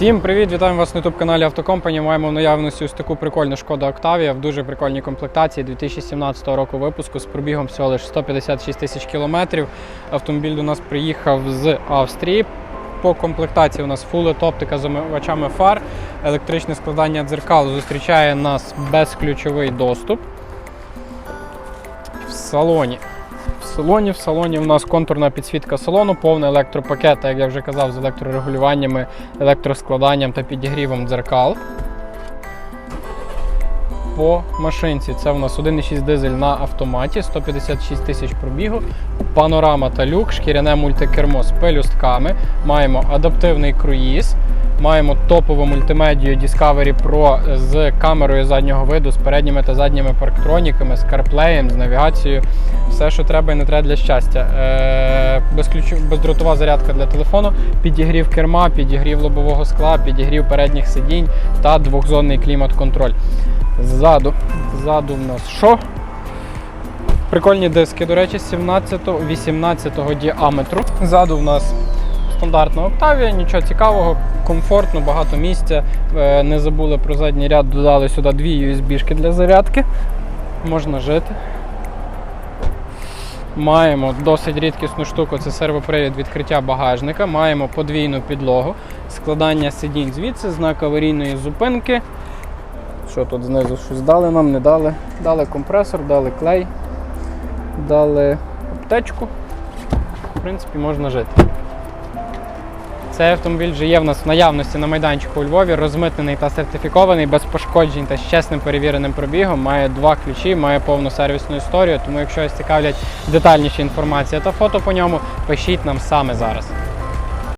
Всім привіт! Вітаємо вас на youtube каналі Автокомпанія. Маємо в наявності ось таку прикольну шкоду Octavia в дуже прикольній комплектації 2017 року випуску з пробігом всього лише 156 тисяч кілометрів. Автомобіль до нас приїхав з Австрії. По комплектації у нас LED оптика з омивачами фар, електричне складання дзеркал зустрічає нас безключовий доступ. В салоні в салоні. В салоні у нас контурна підсвітка салону, повний електропакет, як я вже казав, з електрорегулюваннями, електроскладанням та підігрівом дзеркал. По машинці це у нас 1,6 дизель на автоматі, 156 тисяч пробігу, панорама та люк, шкіряне мультикермо з пелюстками. Маємо адаптивний круїз. Маємо топову мультимедію Discovery Pro з камерою заднього виду, з передніми та задніми парктроніками, з CarPlay, з навігацією. Все, що треба і не треба для щастя. Е. Бездротова зарядка для телефону, підігрів керма, підігрів лобового скла, підігрів передніх сидінь та двохзонний клімат-контроль. Ззаду, ззаду в нас що? Прикольні диски, до речі, 17-18 діаметру. Ззаду в нас стандартна Octavia, нічого цікавого, комфортно, багато місця. Е, Не забули про задній ряд, додали сюди дві USB-шки для зарядки. Можна жити. Маємо досить рідкісну штуку, це сервопривід відкриття багажника. Маємо подвійну підлогу, складання сидінь звідси, знак аварійної зупинки. Що тут знизу щось дали нам, не дали. Дали компресор, дали клей, дали аптечку. В принципі, можна жити. Цей автомобіль вже є в нас в наявності на майданчику у Львові, розмитнений та сертифікований, без пошкоджень та з чесним перевіреним пробігом. Має два ключі, має повну сервісну історію. Тому, якщо вас цікавлять детальніші інформація та фото по ньому, пишіть нам саме зараз.